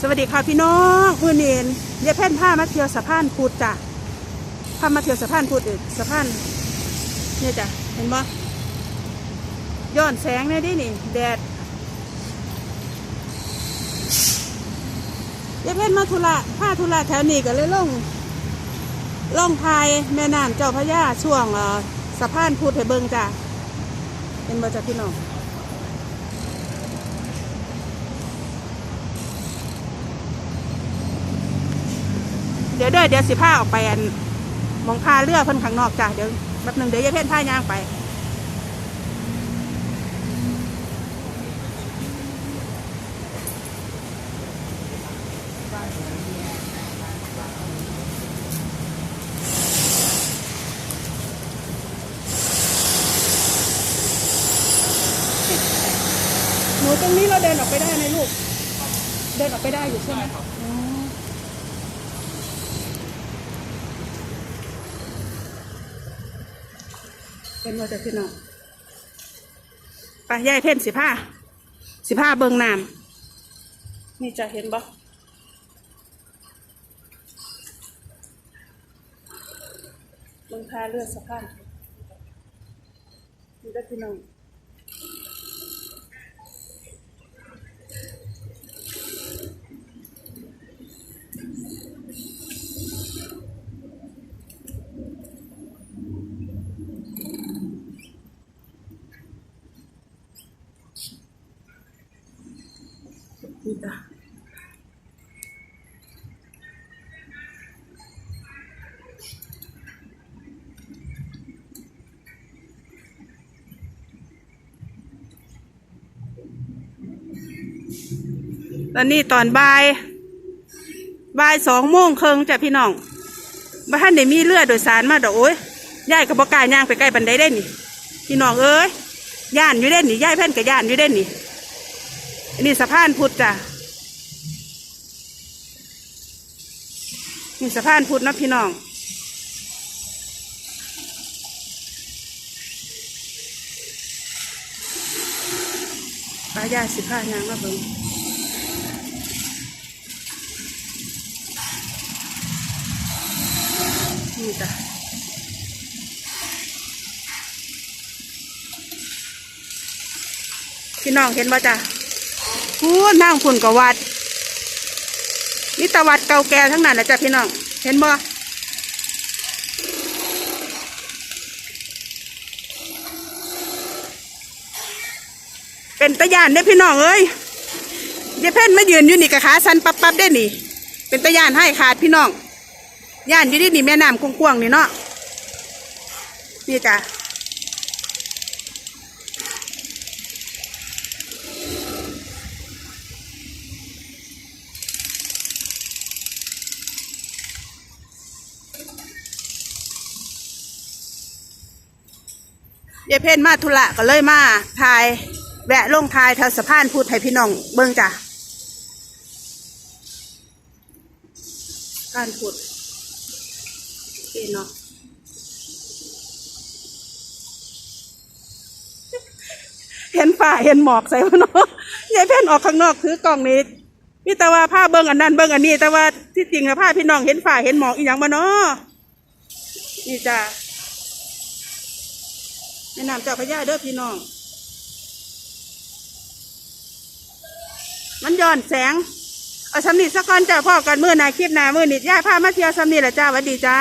สวัสดีค่ะพี่น้องมือเนนเยายเพ่นผ้ามาเที่ยวสะพานพุทธจ้ะพามาเที่ยวสะพานพุทธอีกสะพานเนี่ยจ้ะเห็นบ่ย้อนแสงเนี่ยดินี่แดดเยายเพ่นมาธุระผ้าธุระแถวนี้ก็เลยลงล่องพายแม่น้ำเจ้าพระยาช่วงเอ่อสะพานพุทธให้เบิ่งจ้ะเห็นบ่จ้ะพี่น้อง เดี๋ยวเด้อเดี๋ยวสิผ้าออกไปอันมองพาเรือเพิ่นข้างนอกจ้ะเดี๋ยวแป๊บหนึงเดี๋ยวยายเพ่นผ้ายางไปหนูตรงนี้เราเดินออกไปได้ไหมลูก เดินออกไปได้อยู่ใช่ไหมอ๋อ เป็นว่าจะพี่น้องไปยายเพ่นสิผ้าสิผ้าเบิงน้ำนี่จะเห็นบ่เบิงพาเลือดสะพานนี่ได้อพี่น้อง นี่จ้ะตอนนี้ตอนบ่ายบ่ายสองโมงครึ่งจ้ะพี่น้องบ้านได้มีเรือดโดยสารมาดอกโอ้ยยายกับบอกายย่างไปใกล้บันไดได้นี่พี่น้องเอ้ยย่านอยู่เด่นนี่ยายเพ่นกับย่านอยู่เด่นนี่ อันนี้สะพานพุทธจ้ะนี่สะพานพุทธนะพี่น้อง ปลายาสิผ้ายางมาเบิ่งนี่จ้ะพี่น้องเห็นบ่จ้ะ พูดนั่งพุ่นกับวัดนี่ตะวัดเก่าแก่ทั้งนั้นแหละจ้ะพี่น้อง เห็นบ่เป็นตะยานได้อพี่น้องเอ้ยยายเพ่นมายืนอยู่นี่กับขาสันปับปับได้นี่ เป็นตะยานให้ขาดพี่น้องย่านอยู่ที่นี่แม่น้ำกว้างๆนี่เนาะนี่จ้ะ ยายเพ่นมาธุระก็เลยมาทาย แวะลงทายแถวสะพานพูดให้พี่น้องเบิ่งจ้ะสะพานพูดพี่เนาะเห็นฝ่าเห็นหมอกใส่พเนาะยายเพ่นออกข้างนอกถือกล่องนี้มีแต่ว่าผ้าเบิ่งอันนั้นเบิ่งอันนี้ แต่ว่าที่จริงอะผ้าพี่น้องเห็นฝ่าเห็นหมอกอีหยังมาเนาะนี่จ้ะ แม่น้ำเจ้าพระยาเด้อพี่น้อง มันย้อนแสง เอาสำนีสักก้อนจ้าพ่อกันมือหนาคลิปหนามือนิดย่าพามาเที่ยวสำนีแหละจ้าหวัดดีจ้า